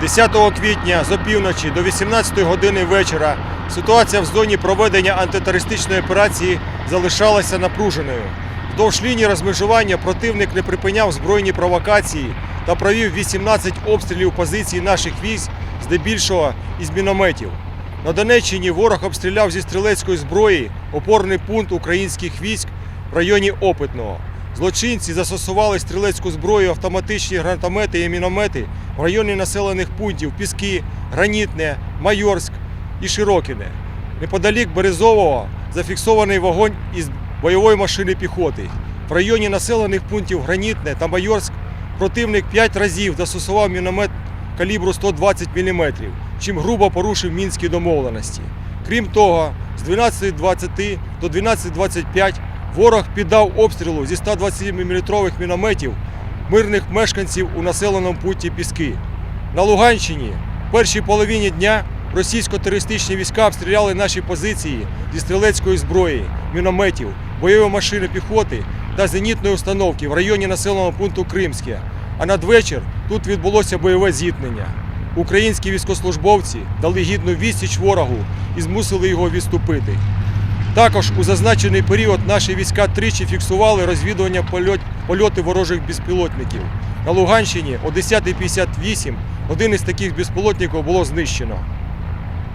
10 квітня з опівночі до 18 години вечора ситуація в зоні проведення антитерористичної операції залишалася напруженою. Вдовж лінії розмежування противник не припиняв збройні провокації та провів 18 обстрілів позицій наших військ, здебільшого із мінометів. На Донеччині ворог обстріляв зі стрілецької зброї опорний пункт українських військ в районі Опитного. Злочинці застосували стрілецьку зброю, автоматичні гранатомети і міномети в районі населених пунктів Піски, Гранітне, Майорськ і Широкіне. Неподалік Березового зафіксований вогонь із бойової машини піхоти. В районі населених пунктів Гранітне та Майорськ противник 5 разів застосував міномет калібру 120 мм, чим грубо порушив мінські домовленості. Крім того, з 12.20 до 12.25 ворог піддав обстрілу зі 120 мм мінометів мирних мешканців у населеному пункті Піски. На Луганщині в першій половині дня російсько-терористичні війська обстріляли наші позиції зі стрілецької зброї, мінометів, бойової машини піхоти та зенітної установки в районі населеного пункту Кримське. А надвечір тут відбулося бойове зіткнення. Українські військовослужбовці дали гідну відсіч ворогу і змусили його відступити. Також у зазначений період наші війська тричі фіксували розвідування польот, польоти ворожих безпілотників. На Луганщині о 10.58 один із таких безпілотників було знищено.